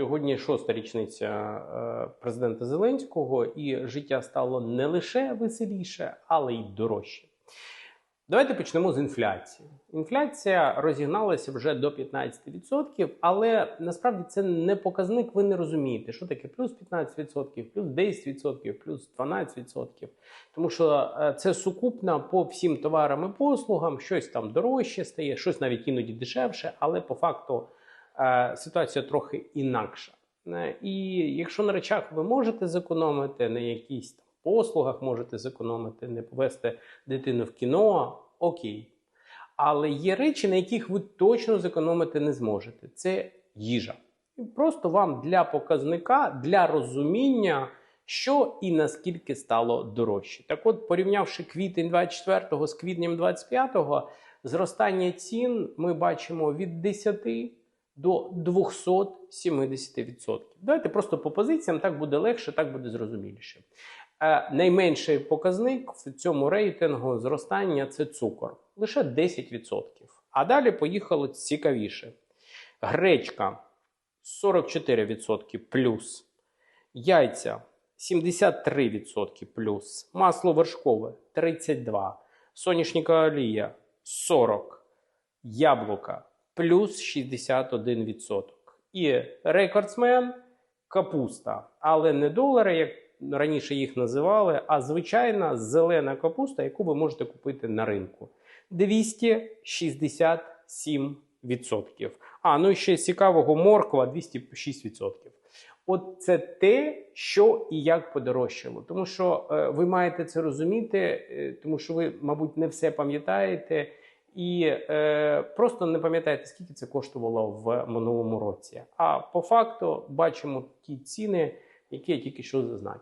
Сьогодні шоста річниця е, президента Зеленського, і життя стало не лише веселіше, але й дорожче. Давайте почнемо з інфляції. Інфляція розігналася вже до 15%, але насправді це не показник. Ви не розумієте, що таке плюс 15%, плюс 10%, плюс 12%. Тому що е, це сукупно по всім товарам і послугам, щось там дорожче стає, щось навіть іноді дешевше, але по факту ситуація трохи інакша. Е, І якщо на речах ви можете зекономити, на якісь там послугах можете зекономити, не повести дитину в кіно, окей. Але є речі, на яких ви точно зекономити не зможете. Це їжа. Просто вам для показника, для розуміння, що і наскільки стало дорожче. Так от, порівнявши квітень 24-го з квітнем 25-го, зростання цін ми бачимо від 10 до 270%. Давайте просто по позиціям, так буде легше, так буде зрозуміліше. Е, найменший показник в цьому рейтингу зростання це цукор, лише 10%. А далі поїхало цікавіше. Гречка 44% плюс, яйця 73% плюс, масло вершкове 32%, соняшникова олія 40%, яблука плюс 61%. І рекордсмен капуста, але не долари, як раніше їх називали, а звичайна зелена капуста, яку ви можете купити на ринку. 267%. А, ну і ще цікавого морква 206%. От це те, що і як подорожчало. Тому що е, ви маєте це розуміти, е, тому що ви, мабуть, не все пам'ятаєте. І е, просто не пам'ятаєте, скільки це коштувало в минулому році. А по факту бачимо ті ціни, які я тільки що зазначив.